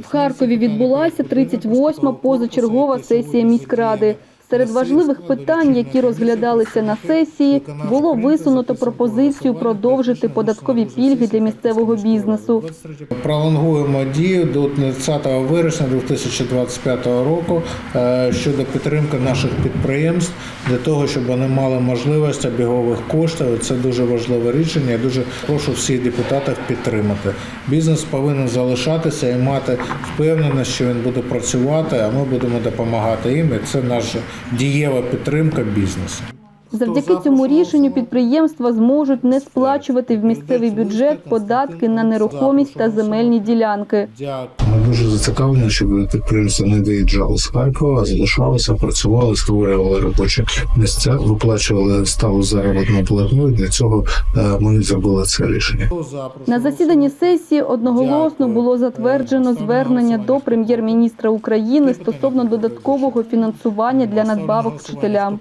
В Харкові відбулася 38-ма позачергова сесія міськради. Серед важливих питань, які розглядалися на сесії, було висунуто пропозицію продовжити податкові пільги для місцевого бізнесу. Пролонгуємо дію до 30 вересня 2025 року е, щодо підтримки наших підприємств для того, щоб вони мали можливість обігових коштів. Це дуже важливе рішення. Я дуже прошу всіх депутатів підтримати. Бізнес повинен залишатися і мати впевненість, що він буде працювати, а ми будемо допомагати їм. І це наша дієва підтримка бізнесу. Завдяки цьому рішенню підприємства зможуть не сплачувати в місцевий бюджет податки на нерухомість та земельні ділянки. Ми дуже зацікавлені, щоб підприємства не виїжджали з Харкова, а залишалися, працювали, створювали робочі місця, виплачували ставу заробітну платну. Для цього е, ми зробили це рішення. На засіданні сесії одноголосно було затверджено звернення до прем'єр-міністра України стосовно додаткового фінансування для надбавок вчителям.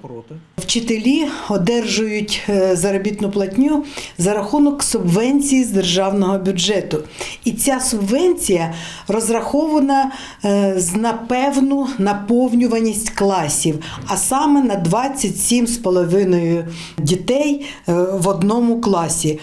Вчителі одержують е, заробітну платню за рахунок субвенції з державного бюджету. І ця субвенція розрахована е, на певну наповнюваність класів, а саме на 27,5 дітей е, в одному класі.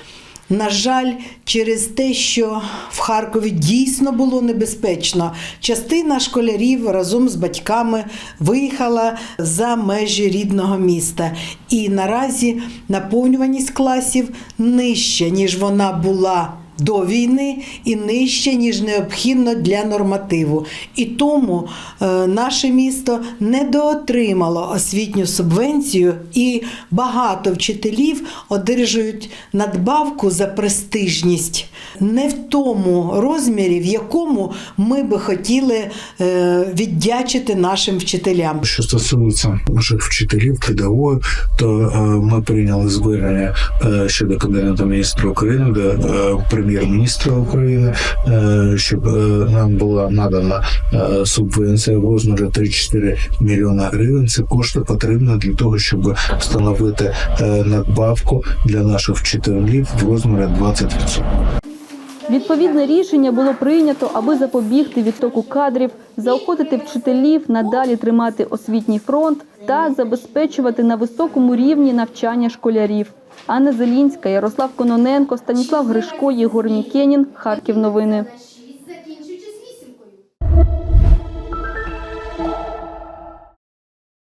На жаль, через те, що в Харкові дійсно було небезпечно, частина школярів разом з батьками виїхала за межі рідного міста. І наразі наповнюваність класів нижча, ніж вона була. До війни і нижче, ніж необхідно для нормативу. І тому е, наше місто недоотримало освітню субвенцію, і багато вчителів одержують надбавку за престижність не в тому розмірі, в якому ми би хотіли е, віддячити нашим вчителям. Що стосується наших вчителів, педагогів, то е, ми прийняли звернення е, щодо кабінету міністра України до прем'єр-міністра України, щоб нам була надана субвенція в розмірі 3-4 мільйона гривень. Це кошти потрібно для того, щоб встановити надбавку для наших вчителів в розмірі 20%. Відповідне рішення було прийнято, аби запобігти відтоку кадрів, заохотити вчителів надалі тримати освітній фронт та забезпечувати на високому рівні навчання школярів. Анна Зелінська, Ярослав Кононенко, Станіслав Гришко, Єгор Нікенін. Харків. Новини.